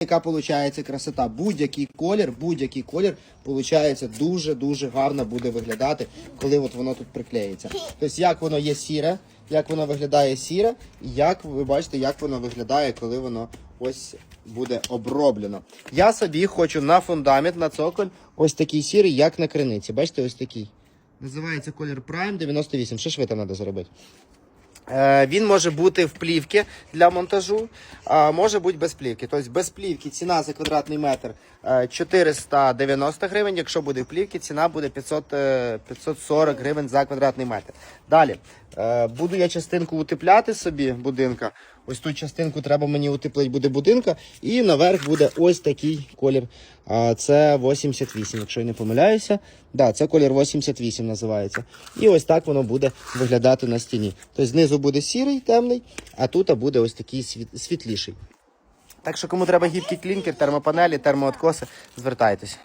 яка виходить красота. Будь-який колір, будь-який колір виходить дуже-дуже гарно буде виглядати, коли от воно тут приклеїться. Тобто, як воно є сіре, як воно виглядає сіре, і як ви бачите, як воно виглядає, коли воно ось буде оброблено. Я собі хочу на фундамент, на цоколь, ось такий сірий, як на криниці. Бачите, ось такий. Називається колір Prime 98. Що ж ви там треба зробити? Е, Він може бути в плівки для монтажу, а може бути без плівки. Тобто без плівки ціна за квадратний метр е, 490 гривень. Якщо буде в плівці, ціна буде 500, е, 540 гривень за квадратний метр. Далі е, буду я частинку утепляти собі будинка. Ось ту частинку треба мені утеплити буде будинка. І наверх буде ось такий колір. Це 88, якщо я не помиляюся. Да, це колір 88 називається. І ось так воно буде виглядати на стіні. Тобто знизу буде сірий, темний, а тут буде ось такий світліший. Так що кому треба гібкий клінкер, термопанелі, термооткоси, звертайтесь.